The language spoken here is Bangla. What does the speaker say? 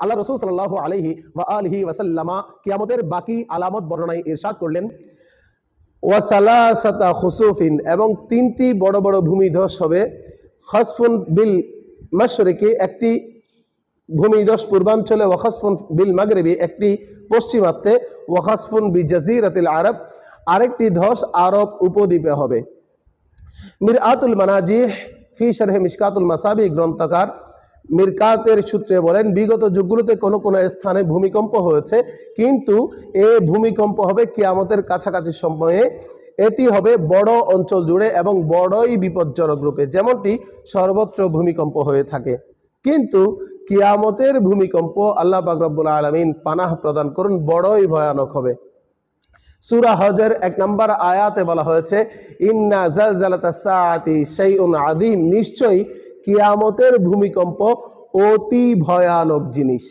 আল্লাহ রসুল সাল্লাহ আলহি ওয়া আলহি ওয়াসাল্লামা কিয়ামতের বাকি আলামত বর্ণনায় ইরশাদ করলেন। ওয়াসালাসাতা খুসুফিন এবং তিনটি বড় বড় ভূমিধস হবে। খসফুন বিল মাশরিকি একটি ভূমিধস পূর্বাঞ্চলে ওয়াখাসফুন বিল মাগরিবি একটি পশ্চিমাত্যে ওয়াখাসফুন বি জাজিরাতিল আরব আরেকটি ধস আরব উপদ্বীপে হবে। মির আতুল মানাজিহ ফি শারহে মিশকাতুল মাসাবি গ্রন্থকার মিরকাতের সূত্রে বলেন, বিগত যুগগুলোতে কোনো কোনো স্থানে ভূমিকম্প হয়েছে, কিন্তু এ ভূমিকম্প হবে কিয়ামতের কাছাকাছি সময়ে। এটি হবে বড় অঞ্চল জুড়ে এবং বড়ই বিপজ্জনক রূপে, যেমনটি সর্বত্র ভূমিকম্প হয়ে থাকে। কিন্তু কিয়ামতের ভূমিকম্প আল্লাহ বাকরবুল আলমিন পানাহ প্রদান করুন, বড়ই ভয়ানক হবে। সুরা হজের এক নম্বর আয়াতে বলা হয়েছে, ইন্না জালজালাতা শাইউন আদিম নিশ্চয়ই কিয়ামতের ভূমিকম্প অতি ভয়ানক জিনিস।